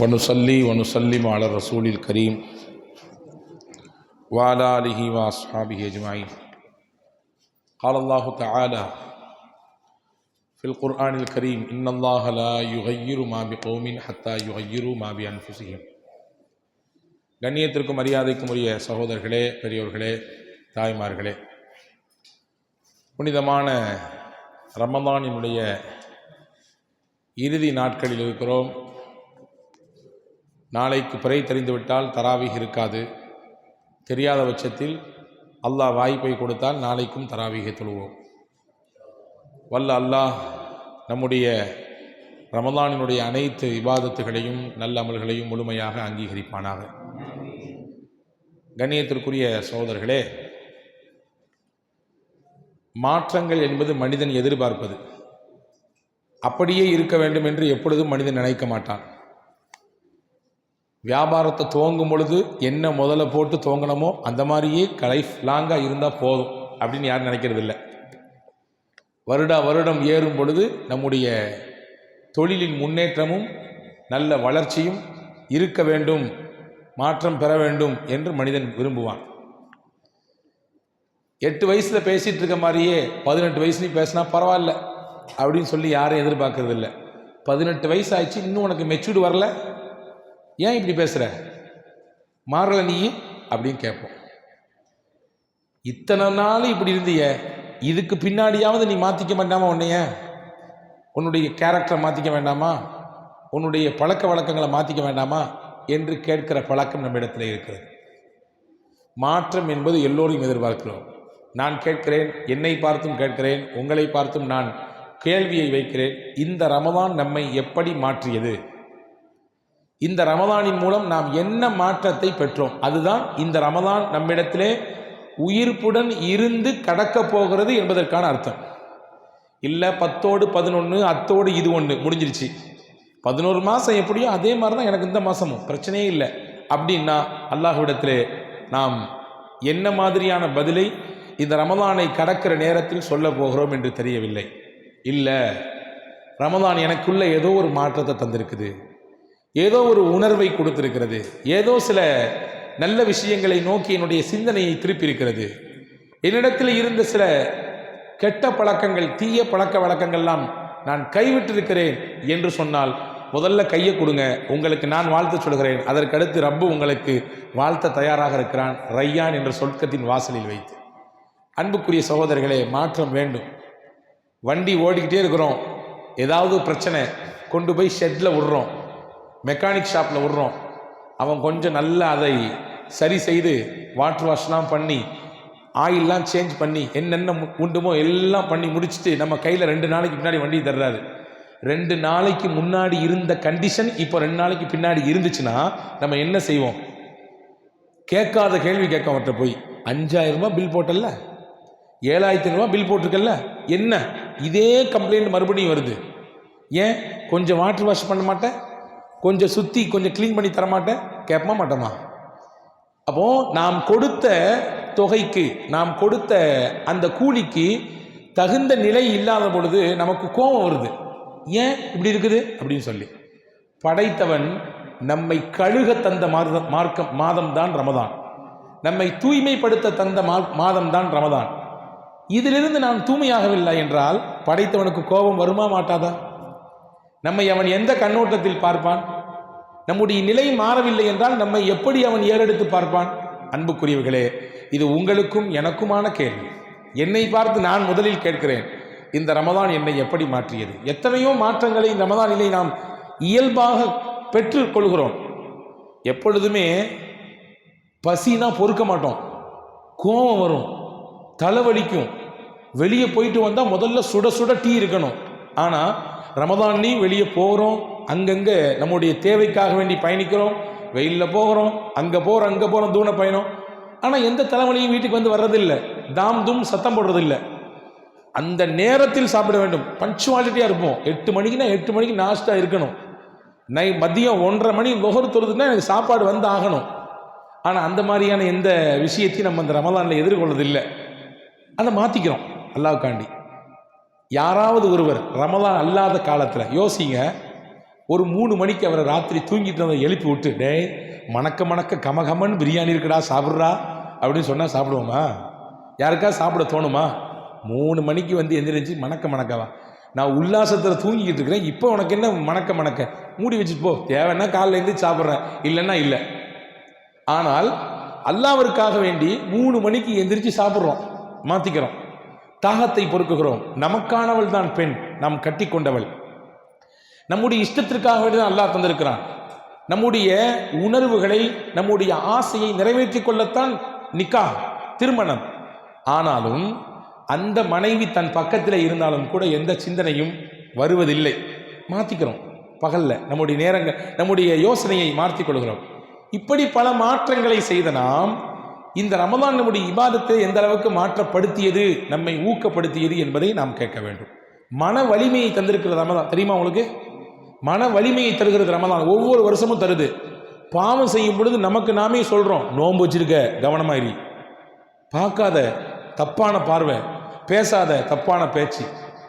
ونصلي ونسلم على الرسول الكريم وعلى آله وأصحابه أجمعين قال الله تعالى في القرآن الكريم إن الله لا يغير ما بقوم حتى يغيروا ما بأنفسهم கண்ணியத்திற்கும் மரியாதைக்கும் உரிய சகோதரர்களே பெரியோர்களே தாய்மார்களே புனிதமான ரமதானினுடைய இறுதி நாட்களில் இருக்கிறோம் நாளைக்கு பிறை தெரிந்துவிட்டால் தராவிக் இருக்காது. தெரியாத பட்சத்தில் அல்லாஹ் வாய்ப்பை கொடுத்தால் நாளைக்கும் தராவிகை தொழுவோம். வல்ல அல்லாஹ் நம்முடைய ரமதானினுடைய அனைத்து விவாதத்துகளையும் நல்ல அமல்களையும் முழுமையாக அங்கீகரிப்பானாக. கண்ணியத்திற்குரிய சகோதரர்களே மாற்றங்கள் என்பது மனிதன் எதிர்பார்ப்பது. அப்படியே இருக்க வேண்டும் என்று எப்பொழுதும் மனிதன் நினைக்க மாட்டான். வியாபாரத்தை துவங்கும் பொழுது என்ன முதல்ல போட்டு துவங்கணுமோ அந்த மாதிரியே லைஃப் லாங்காக இருந்தால் போதும் அப்படின்னு யாரும் நினைக்கிறது இல்லை வருடா வருடம் ஏறும் பொழுது நம்முடைய தொழிலின் முன்னேற்றமும் நல்ல வளர்ச்சியும் இருக்க வேண்டும் மாற்றம் பெற வேண்டும் என்று மனிதன் விரும்புவான். எட்டு வயசில் பேசிகிட்டு இருக்க மாதிரியே பதினெட்டு வயசுலேயும் பேசினா பரவாயில்ல அப்படின்னு சொல்லி யாரும் எதிர்பார்க்கறதில்ல. பதினெட்டு வயசு ஆயிடுச்சு இன்னும் உனக்கு மெச்சூர்டு வரல. ஏன் இப்படி பேசுகிற மாறல நீ? அப்படின்னு கேட்போம். இத்தனை நாள் இப்படி இருந்திய இதுக்கு பின்னாடியாவது நீ மாற்றிக்க வேண்டாமா உன்னைய? உன்னுடைய கேரக்டரை மாற்றிக்க வேண்டாமா? உன்னுடைய பழக்க வழக்கங்களை மாற்றிக்க வேண்டாமா? என்று கேட்கிற பழக்கம் நம்மிடத்தில் இருக்கிறது. மாற்றம் என்பது எல்லோரையும் எதிர்பார்க்கிறோம். நான் கேட்கிறேன் என்னை பார்த்தும் கேட்கிறேன் உங்களை பார்த்தும் நான் கேள்வியை வைக்கிறேன். இந்த ரமதான் நம்மை எப்படி மாற்றியது? இந்த ரமதானின் மூலம் நாம் என்ன மாற்றத்தை பெற்றோம்? அதுதான் இந்த ரமதான் நம்மிடத்திலே உயிர்ப்புடன் இருந்து கடக்கப் போகிறது என்பதற்கான அர்த்தம். இல்லை பத்தோடு பதினொன்று அத்தோடு இது ஒன்று முடிஞ்சிருச்சு. பதினோரு மாதம் எப்படியோ அதே மாதிரி தான் எனக்கு இந்த மாதமும் பிரச்சனையே இல்லை. அப்படின்னா அல்லாஹ்விடத்தில் நாம் என்ன மாதிரியான பதிலை இந்த ரமதானை கடக்கிற நேரத்தில் சொல்ல போகிறோம் என்று தெரியவில்லை. இல்லை ரமதான் எனக்குள்ள ஏதோ ஒரு மாற்றத்தை தந்திருக்குது. ஏதோ ஒரு உணர்வை கொடுத்திருக்கிறது. ஏதோ சில நல்ல விஷயங்களை நோக்கி என்னுடைய சிந்தனையை திருப்பியிருக்கிறது. என்னிடத்தில் இருந்த சில கெட்ட பழக்கங்கள் தீய பழக்க வழக்கங்கள்லாம் நான் கைவிட்டிருக்கிறேன் என்று சொன்னால் முதல்ல கையை கொடுங்க. உங்களுக்கு நான் வாழ்த்து சொல்கிறேன். அதற்கடுத்து ரப்பு உங்களுக்கு வாழ்த்த தயாராக இருக்கிறான். ரையான் என்ற சொற்கத்தின் வாசலில் வைத்து. அன்புக்குரிய சகோதரர்களே மாற்றம் வேண்டும். வண்டி ஓடிக்கிட்டே இருக்கிறோம். ஏதாவது பிரச்சனை கொண்டு போய் ஷெட்டில் விடுறோம். மெக்கானிக் ஷாப்பில் விடுறோம். அவன் கொஞ்சம் நல்லா அதை சரி செய்து வாட்டர் வாஷ்லாம் பண்ணி ஆயிலெலாம் சேஞ்ச் பண்ணி என்னென்ன உண்டுமோ எல்லாம் பண்ணி முடிச்சுட்டு நம்ம கையில் ரெண்டு நாளைக்கு பின்னாடி வண்டி தர்றாரு. ரெண்டு நாளைக்கு முன்னாடி இருந்த கண்டிஷன் இப்போ ரெண்டு நாளைக்கு பின்னாடி இருந்துச்சுன்னா நம்ம என்ன செய்வோம்? கேட்காத கேள்வி கேட்க அவர்கிட்ட போய் அஞ்சாயிரம் ரூபாய் பில் போட்டல்ல? ஏழாயிரத்தி ரூபா பில் போட்டிருக்கல்ல? என்ன? இதே கம்ப்ளைண்ட் மறுபடியும் வருது. ஏன்? கொஞ்சம் வாட்டர் வாஷ் பண்ண மாட்டேன்? கொஞ்சம் சுற்றி கொஞ்சம் க்ளீன் பண்ணி தர மாட்டேன் கேட்பமா மாட்டோமா அப்போது நாம் கொடுத்த தொகைக்கு நாம் கொடுத்த அந்த கூலிக்கு தகுந்த நிலை இல்லாத பொழுது நமக்கு கோபம் வருது. ஏன் இப்படி இருக்குது? அப்படின்னு சொல்லி. படைத்தவன் நம்மை கழுக தந்த மாதம் மார்க்கம் மாதம் தான் ரமதான். நம்மை தூய்மைப்படுத்த தந்த மா மாதம் தான் ரமதான். இதிலிருந்து நான் தூய்மையாகவில்லை என்றால் படைத்தவனுக்கு கோபம் வருமா மாட்டாதா? நம்மை அவன் எந்த கண்ணோட்டத்தில் பார்ப்பான்? நம்முடைய நிலை மாறவில்லை என்றால் நம்மை எப்படி அவன் ஏறெடுத்து பார்ப்பான்? அன்புக்குரியவர்களே இது உங்களுக்கும் எனக்குமான கேள்வி. என்னை பார்த்து நான் முதலில் கேட்கிறேன் இந்த ரமதான் என்னை எப்படி மாற்றியது? எத்தனையோ மாற்றங்களை இந்த ரமதானிலே நாம் இயல்பாக பெற்றுக்கொள்கிறோம் எப்பொழுதுமே பசினா பொறுக்க மாட்டோம். கோபம் வரும் தலைவலிக்கும். வெளியே போயிட்டு வந்தால் முதல்ல சுட சுட டீ இருக்கணும். ஆனால் ரமதான்லேயும் வெளியே போகிறோம். அங்கங்கே நம்முடைய தேவைக்காக வேண்டி பயணிக்கிறோம். வெயிலில் போகிறோம். அங்கே போகிறோம் அங்கே போகிறோம் தூண பயணம். ஆனால் எந்த தலைவலியும் வீட்டுக்கு வந்து வர்றதில்லை. தாம் தூம் சத்தம் போடுறதில்லை. அந்த நேரத்தில் சாப்பிட வேண்டும். பஞ்சுவாலிட்டியாக இருப்போம். எட்டு மணிக்குனா எட்டு மணிக்கு நாஸ்டா இருக்கணும். நை மதியம் ஒன்றரை மணி நுகர் தொழுதுன்னா எனக்கு சாப்பாடு வந்து ஆகணும். ஆனால் அந்த மாதிரியான எந்த விஷயத்தையும் நம்ம அந்த ரமலானில் எதிர்கொள்வதில்லை அதை மாற்றிக்கிறோம் அல்லாவுக்காண்டி யாராவது ஒருவர் ரமலான் அல்லாத காலத்தில் யோசிங்க ஒரு மூணு மணிக்கு அவரை ராத்திரி தூங்கிட்டு இருந்ததை எழுப்பி விட்டு டேய் மணக்க மணக்க கமகமன்னு பிரியாணி இருக்குடா சாப்பிட்றா அப்படின்னு சொன்னால் சாப்பிடுவோமா? யாருக்கா சாப்பிட தோணுமா? மூணு மணிக்கு வந்து எந்திரிச்சு மணக்க மணக்கவா நான் உல்லாசத்தில் தூங்கிக்கிட்டு இருக்கிறேன் இப்போ உனக்கு என்ன மணக்க மணக்க? மூடி வச்சுட்டு போ. தேவைன்னா காலைல எழுந்திரிச்சு சாப்பிட்றேன். இல்லைன்னா இல்லை. ஆனால் அல்லாவிற்காக வேண்டி மூணு மணிக்கு எந்திரிச்சு சாப்பிட்றோம் மாற்றிக்கிறோம் தாகத்தை பொறுக்குகிறோம். நமக்கானவள் தான் பெண். நாம் கட்டி கொண்டவள் நம்முடைய இஷ்டத்திற்காக வேண்டி தான் அல்லாஹ் தந்திருக்கிறான். நம்முடைய உணர்வுகளை நம்முடைய ஆசையை நிறைவேற்றிக் கொள்ளத்தான் நிக்கா திருமணம். ஆனாலும் அந்த மனைவி தன் பக்கத்தில் இருந்தாலும் கூட எந்த சிந்தனையும் வருவதில்லை. மாற்றிக்கிறோம் பகல்ல நம்முடைய நேரங்கள் நம்முடைய யோசனையை மாற்றிக் கொள்கிறோம். இப்படி பல மாற்றங்களை செய்த நாம் இந்த ரமதான் நம்முடைய இபாதத்தை எந்த அளவுக்கு மாற்றப்படுத்தியது நம்மை ஊக்கப்படுத்தியது என்பதை நாம் கேட்க வேண்டும். மன வலிமையை தந்திருக்கிறது ரமதான். தெரியுமா உங்களுக்கு? மன வலிமையை தருகிறது ரமதான். ஒவ்வொரு வருஷமும் தருது. பாவம் செய்யும் பொழுது நமக்கு நாமே சொல்கிறோம் நோன்பு வச்சிருக்க கவனமாயிரி பார்க்காத தப்பான பார்வை பேசாத தப்பான பேச்சு.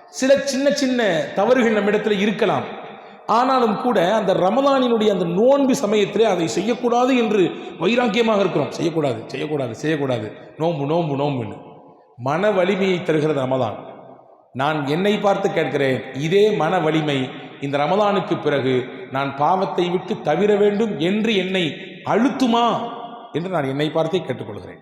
சில சின்ன சின்ன தவறுகள் நம்மிடத்தில் இருக்கலாம். ஆனாலும் கூட அந்த ரமதானினுடைய அந்த நோன்பு சமயத்திலே அதை செய்யக்கூடாது என்று வைராக்கியமாக இருக்கிறோம். செய்யக்கூடாது செய்யக்கூடாது செய்யக்கூடாது. நோம்பு நோம்பு நோம்புன்னு மன வலிமையை தருகிறது ரமதான். நான் என்னை பார்த்து கேட்கிறேன் இதே மன வலிமை இந்த ரமதானுக்கு பிறகு நான் பாவத்தை விட்டு தவிர வேண்டும் என்று என்னை அழுத்துமா? என்று நான் என்னை பார்த்தே கேட்டுக்கொள்கிறேன்.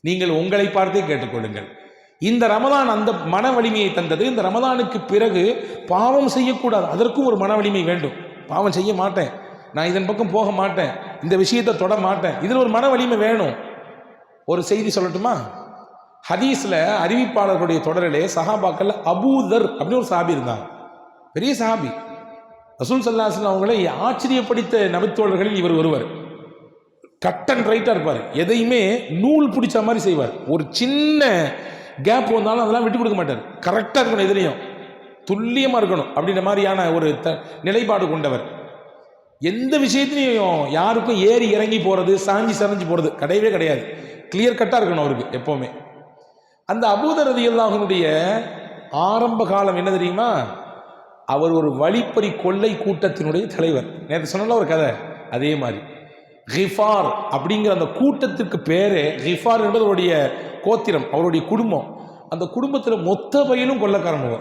நீங்கள் உங்களை பார்த்தே கேட்டுக்கொள்ளுங்கள். இந்த ரமதான் அந்த மன வலிமையை தந்தது. இந்த ரமதானுக்கு பிறகு பாவம் செய்யக்கூடாது. அதற்கும் ஒரு மன வலிமை வேண்டும். பாவம் செய்ய மாட்டேன். நான் இதன் பக்கம் போக மாட்டேன். இந்த விஷயத்தை தொட மாட்டேன். இதில் ஒரு மன வலிமை வேணும். ஒரு செய்தி சொல்லட்டுமா? ஹதீஸில் அறிவிப்பாளர்களுடைய தொடரிலே சஹாபாக்கள் அபூதர் அப்படின்னு ஒரு சாபி இருந்தாங்க. பெரிய சாபி ரசூல் சல்லாஹன் அவங்களை ஆச்சரியப்படுத்த நபித்தோழர்களில் இவர் ஒருவர். கட் அண்ட் ரைட்டாக இருப்பார். எதையுமே நூல் பிடிச்ச மாதிரி செய்வார். ஒரு சின்ன கேப் வந்தாலும் அதெல்லாம் விட்டு கொடுக்க மாட்டார். கரெக்டாக இருக்கணும் எதிரையும் துல்லியமாக இருக்கணும். அப்படின்ற மாதிரியான ஒரு த நிலைப்பாடு கொண்டவர். எந்த விஷயத்துலையும் யாருக்கும் ஏறி இறங்கி போகிறது சாஞ்சி சரிஞ்சு போகிறது கிடையவே கிடையாது. கிளியர் கட்டாக இருக்கணும் அவருக்கு எப்போவுமே. அந்த அபூதரதி அல்லாஹனுடைய ஆரம்ப காலம் என்ன தெரியுமா? அவர் ஒரு வழிப்பறி கொள்ளை கூட்டத்தினுடைய தலைவர். நேற்று சொன்னல ஒரு கதை? அதே மாதிரி. ஹிஃபார் அப்படிங்கிற அந்த கூட்டத்துக்கு பேரே ஹிஃபார் என்பது அவருடைய கோத்திரம் அவருடைய குடும்பம். அந்த குடும்பத்தில் மொத்த பையனும் கொள்ளக்காரங்க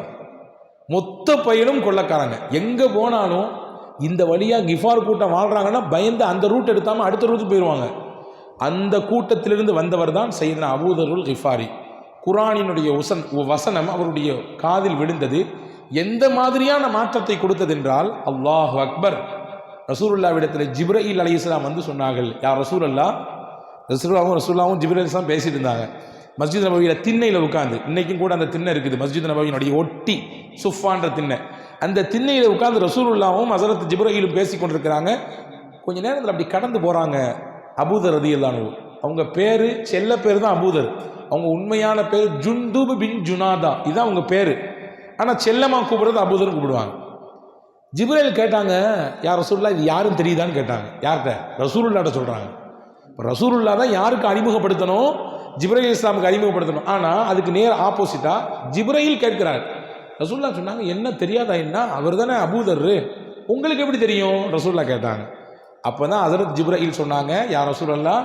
மொத்த பையனும் கொள்ளக்காரங்க. எங்கே போனாலும் இந்த வழியாக கிஃபார் கூட்டம் வாழ்கிறாங்கன்னா பயந்து அந்த ரூட் எடுத்தாமல் அடுத்த ரூட்டு போயிடுவாங்க அந்த கூட்டத்திலிருந்து வந்தவர் தான் செய்தன அபூதருல் கிஃபாரி. குரானினுடைய உசன் வசனம் அவருடைய காதில் விழுந்தது. எந்த மாதிரியான மாற்றத்தை கொடுத்ததென்றால் அல்லாஹ் அக்பர். ரசூலுல்லாவிடத்தில் அலி இஸ்லாம் வந்து சொன்னார்கள் யார் ரசூல் அல்லா ரசூல்லாவும் ஜிப்ரல் இஸ்லாம் பேசிட்டு இருந்தாங்க. மஸ்ஜித் நபவியில் திண்ணையில் உட்காந்து இன்றைக்கும் கூட அந்த திண்ணை இருக்குது மஸ்ஜித் நபவியினுடைய ஒட்டி சுஃபான்ற திண்ணை. அந்த திண்ணையில் உட்காந்து ரசூலுல்லாவும் ஹசரத் ஜிப்ரஹிலும் பேசி கொண்டிருக்கிறாங்க. கொஞ்ச நேரத்தில் அப்படி கடந்து போகிறாங்க அபூதர் ரதியல்லானு அவங்க பேர் செல்ல பேர் தான் அபூதர். அவங்க உண்மையான பேர் ஜுந்துபு பின் ஜுனாதா. இதுதான் அவங்க பேர். ஆனால் செல்லமாக கூப்பிடுறது அபூதர் கூப்பிடுவாங்க. ஜிப்ரேல் கேட்டாங்க யார் ரசூல்லா இது யாரும் தெரியுதான்னு கேட்டாங்க. யார்கிட்ட? ரசூலுல்லாட்ட சொல்கிறாங்க இப்போ ரசூலுல்லா தான் யாருக்கு அறிமுகப்படுத்தணும்? ஜிப்ரஹில் இஸ்லாமுக்கு அறிமுகப்படுத்தணும். ஆனால் அதுக்கு நேர் ஆப்போசிட்டாக ஜிப்ரையில் கேட்கிறார். ரசூல்லா சொன்னாங்க என்ன தெரியாதா என்ன? அவர் தானே அபூதர் உங்களுக்கு எப்படி தெரியும்? ரசூல்லா கேட்டாங்க. அப்போ தான் அதர் ஜிப்ரையில் சொன்னாங்க யார் ரசூலல்லா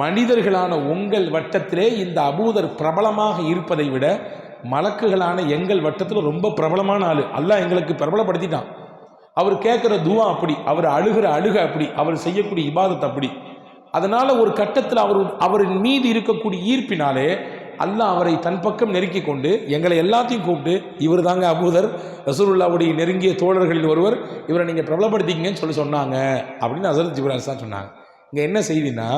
மனிதர்களான உங்கள் வட்டத்திலே இந்த அபூதர் பிரபலமாக இருப்பதை விட மலக்குகளான எங்கள் வட்டத்தில் ரொம்ப பிரபலமான ஆள். அல்லாஹ் எங்களுக்கு பிரபலப்படுத்திட்டான். அவர் கேட்குற துவா அப்படி அவர் அழுகிற அழுக அப்படி அவர் செய்யக்கூடிய இபாதத் அப்படி. அதனால ஒரு கட்டத்தில் அவர் அவரின் மீது இருக்கக்கூடிய ஈர்ப்பினாலே அல்லாஹ் அவரை தன் பக்கம் நெருக்கி கொண்டு எங்களை எல்லாத்தையும் கூப்பிட்டு இவர் தாங்க அபூதர் ரசூலுல்லாவுடைய நெருங்கிய தோழர்களில் ஒருவர் இவரை நீங்கள் பிரபலப்படுத்திக்கங்கன்னு சொல்லி சொன்னாங்க அப்படின்னு அசரத் ஜிப்ராஸ் தான் சொன்னாங்க. இங்கே என்ன செய்தினா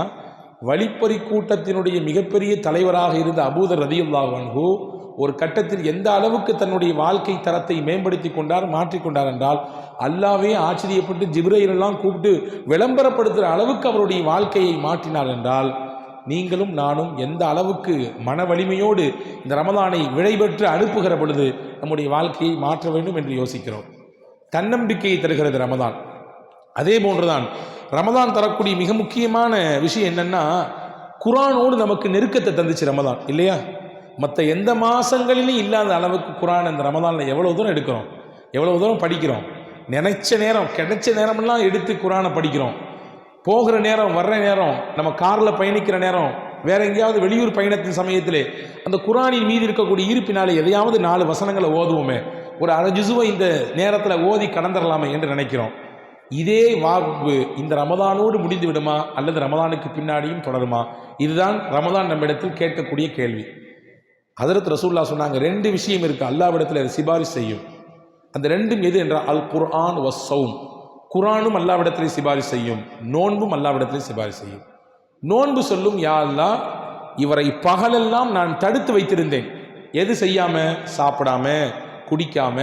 வழிப்பறி கூட்டத்தினுடைய மிகப்பெரிய தலைவராக இருந்த அபூதர் ரதியுல்லாஹ் வன்ஹூ ஒரு கட்டத்தில் எந்த அளவுக்கு தன்னுடைய வாழ்க்கை தரத்தை மேம்படுத்தி கொண்டார் மாற்றிக்கொண்டார் என்றால் அல்லாவே ஆச்சரியப்பட்டு ஜிப்ரையிலெல்லாம் கூப்பிட்டு விளம்பரப்படுத்துகிற அளவுக்கு அவருடைய வாழ்க்கையை மாற்றினார் என்றால் நீங்களும் நானும் எந்த அளவுக்கு மன வலிமையோடு இந்த ரமதானை விடைபெற்று அனுப்புகிற பொழுது நம்முடைய வாழ்க்கையை மாற்ற வேண்டும் என்று யோசிக்கிறோம். தன்னம்பிக்கையை தருகிறது ரமதான். அதே போன்றுதான் ரமதான் தரக்கூடிய மிக முக்கியமான விஷயம் என்னென்னா குரானோடு நமக்கு நெருக்கத்தை தந்துச்சு ரமதான் இல்லையா? மற்ற எந்த மாதங்களிலும் இல்லாத அளவுக்கு குரான் இந்த ரமதானில் எவ்வளோ தூரம் எடுக்கிறோம்? எவ்வளோ தூரம் படிக்கிறோம்? நினைச்ச நேரம் கிடைச்ச நேரமெல்லாம் எடுத்து குரானை படிக்கிறோம். போகிற நேரம் வர்ற நேரம் நம்ம காரில் பயணிக்கிற நேரம் வேற எங்கேயாவது வெளியூர் பயணத்தின் சமயத்திலே அந்த குரானின் மீது இருக்கக்கூடிய ஈர்ப்பினாலே எதையாவது நாலு வசனங்களை ஓதுவோமே. ஒரு அரஜிசுவை இந்த நேரத்தில் ஓதி கடந்துடலாமே என்று நினைக்கிறோம். இதே வாய்ப்பு இந்த ரமதானோடு முடிந்து விடுமா அல்லது ரமதானுக்கு பின்னாடியும் தொடருமா? இதுதான் ரமதான் நம்மிடத்தில் கேட்கக்கூடிய கேள்வி. ஹதரத் ரசூல்லா சொன்னாங்க ரெண்டு விஷயம் இருக்கு அல்லாவிடத்தில் அதை சிபாரிசு செய்யும். அந்த ரெண்டும் எது என்றால் அல் குர்ஆன் வஸ்ஸவும் குரானும் அல்லாவிடத்திலே சிபாரிசு செய்யும் நோன்பும் அல்லாவிடத்திலே சிபாரிசு செய்யும். நோன்பு சொல்லும் யா இவரை பகலெல்லாம் நான் தடுத்து வைத்திருந்தேன். எது செய்யாம? சாப்பிடாம குடிக்காம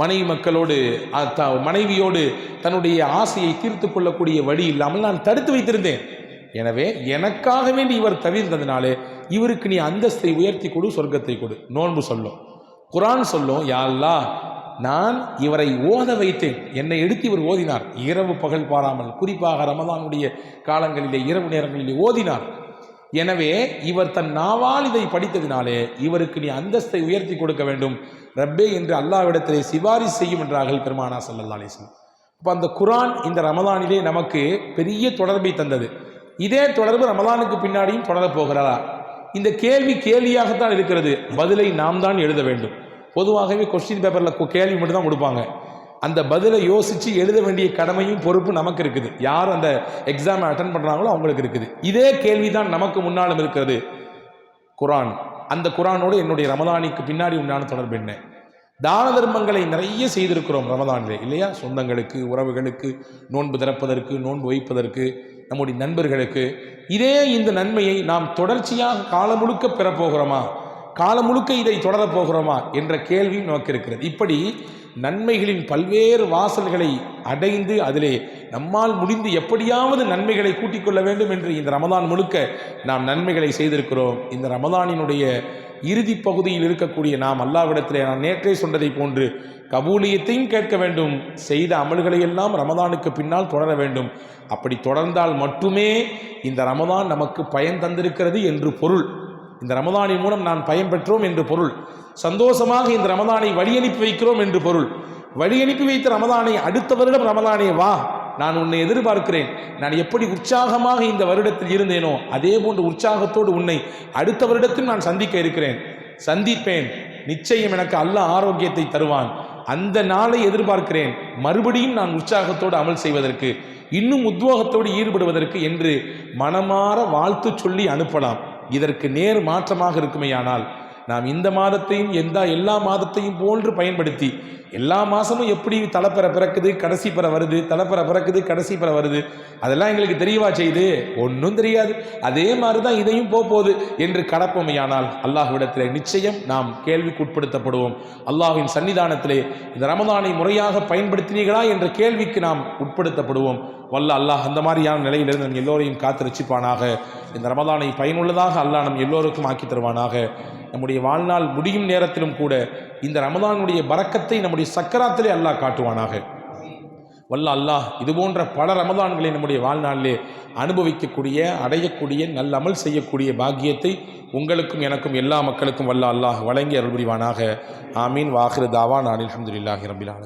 மனைவி மக்களோடு மனைவியோடு தன்னுடைய ஆசையை தீர்த்து கொள்ளக்கூடிய வழி இல்லாமல் நான் தடுத்து வைத்திருந்தேன். எனவே எனக்காக வேண்டி இவர் தவிர்த்ததுனாலே இவருக்கு நீ அந்தஸ்தை உயர்த்தி கொடு சொர்க்கத்தை கொடு. நோன்பு சொல்லும். குரான் சொல்லும் யா நான் இவரை ஓத வைத்தேன். என்னை எடுத்து இவர் ஓதினார். இரவு பகல் பாராமல் குறிப்பாக ரமதானுடைய காலங்களிலே இரவு நேரங்களிலே ஓதினார். எனவே இவர் தன் நாவால் இதை படித்ததினாலே இவருக்கு நீ அந்தஸ்தை உயர்த்தி கொடுக்க வேண்டும். ரப்பே என்று அல்லாவிடத்திலே சிபாரிசு செய்யும் என்றார்கள் பெருமானா சல்லல்லா அலிஸ்லாம் அப்போ அந்த குரான் இந்த ரமதானிலே நமக்கு பெரிய தொடர்பை தந்தது. இதே தொடர்பு ரமதானுக்கு பின்னாடியும் தொடரப்போகிறா இந்த கேள்வி கேள்வியாகத்தான் இருக்கிறது. பதிலை நாம் தான் எழுத வேண்டும். பொதுவாகவே கொஸ்டின் பேப்பரில் கேள்வி மட்டும் தான் கொடுப்பாங்க. அந்த பதிலை யோசித்து எழுத வேண்டிய கடமையும் பொறுப்பு நமக்கு இருக்குது. யார் அந்த எக்ஸாமை அட்டன் பண்ணுறாங்களோ அவங்களுக்கு இருக்குது. இதே கேள்வி தான் நமக்கு முன்னாலும் இருக்கிறது. குரான். அந்த குரானோடு என்னுடைய ரமதானிக்கு பின்னாடி உண்டான தொடர்பு என்ன? தான தர்மங்களை நிறைய செய்திருக்கிறோம் ரமதானிலே இல்லையா? சொந்தங்களுக்கு உறவுகளுக்கு நோன்பு திறப்பதற்கு நோன்பு வைப்பதற்கு. நம்முடைய நண்பர்களுக்கு இதே இந்த நன்மையை நாம் தொடர்ச்சியாக காலம் முழுக்க பெறப்போகிறோமா? காலம் முழுக்க இதை தொடரப் போகிறோமா? என்ற கேள்வியும் நமக்கு இருக்கிறது. இப்படி நன்மைகளின் பல்வேறு வாசல்களை அடைந்து அதிலே நம்மால் முடிந்து எப்படியாவது நன்மைகளை கூட்டிக் கொள்ள வேண்டும் என்று இந்த ரமதான் முழுக்க நாம் நன்மைகளை செய்திருக்கிறோம். இந்த ரமதானினுடைய இறுதி பகுதியில் இருக்கக்கூடிய நாம் அல்லாவிடத்திலே நான் நேற்றே சொன்னதை போன்று கபூலியத்தையும் கேட்க வேண்டும் செய்த அமல்களை எல்லாம் ரமதானுக்கு பின்னால் தொடர வேண்டும். அப்படி தொடர்ந்தால் மட்டுமே இந்த ரமதான் நமக்கு பயன் தந்திருக்கிறது என்று பொருள். இந்த ரமதானின் மூலம் நான் பயன் பெற்றோம் என்று பொருள். சந்தோஷமாக இந்த ரமதானை வழி அனுப்பி வைக்கிறோம் என்று பொருள். வழி அனுப்பி வைத்த ரமதானை அடுத்த வருடம் ரமதானே வா நான் உன்னை எதிர்பார்க்கிறேன். நான் எப்படி உற்சாகமாக இந்த வருடத்தில் இருந்தேனோ அதே போன்ற உற்சாகத்தோடு உன்னை அடுத்த வருடத்தில் நான் சந்திக்க இருக்கிறேன். சந்திப்பேன். நிச்சயம் எனக்கு அல்ல ஆரோக்கியத்தை தருவான். அந்த நாளை எதிர்பார்க்கிறேன். மறுபடியும் நான் உற்சாகத்தோடு அமல் செய்வதற்கு இன்னும் உத்வேகத்தோடு ஈடுபடுவதற்கு என்று மனமாற வாழ்த்து சொல்லி அனுப்பலாம். இதற்கு நேர் மாற்றமாக இருக்குமேயானால் நாம் இந்த மாதத்தையும் எந்த எல்லா மாதத்தையும் போன்று பயன்படுத்தி எல்லா மாதமும் எப்படி தலைப்பெற பிறக்குது கடைசி பெற வருது தலைப்பெற பிறக்குது கடைசி பெற வருது அதெல்லாம் எங்களுக்கு தெரியவா செய்து ஒன்றும் தெரியாது. அதே மாதிரி தான் இதையும் போகுது என்று கடப்போமையானால் அல்லாஹ்விடத்திலே நிச்சயம் நாம் கேள்விக்கு உட்படுத்தப்படுவோம். சன்னிதானத்திலே இந்த ரமதானை முறையாக பயன்படுத்தினீர்களா என்ற கேள்விக்கு நாம் உட்படுத்தப்படுவோம். வல்ல அல்லாஹ் அந்த மாதிரியான நிலையிலிருந்து நம் எல்லோரையும் காத்திருச்சிப்பானாக இந்த ரமதானை பயனுள்ளதாக அல்லாஹ் நம் எல்லோருக்கும் ஆக்கி தருவானாக. நம்முடைய வாழ்நாள் முடியும் நேரத்திலும் கூட இந்த ரமதானுடைய பறக்கத்தை நம்முடைய சக்கராத்திலே அல்லாஹ் காட்டுவானாக. வல்ல அல்லாஹ் இது போன்ற பல ரமதான்களை நம்முடைய வாழ்நாளிலே அனுபவிக்கக்கூடிய அடையக்கூடிய நல்ல அமல் செய்யக்கூடிய பாக்கியத்தை உங்களுக்கும் எனக்கும் எல்லா மக்களுக்கும் வல்ல அல்லாஹ் வழங்கி அருள் புரிவானாக ஆமீன். வாஹிரு தாவா நான் அலமதுல்லாஹி ரபிலான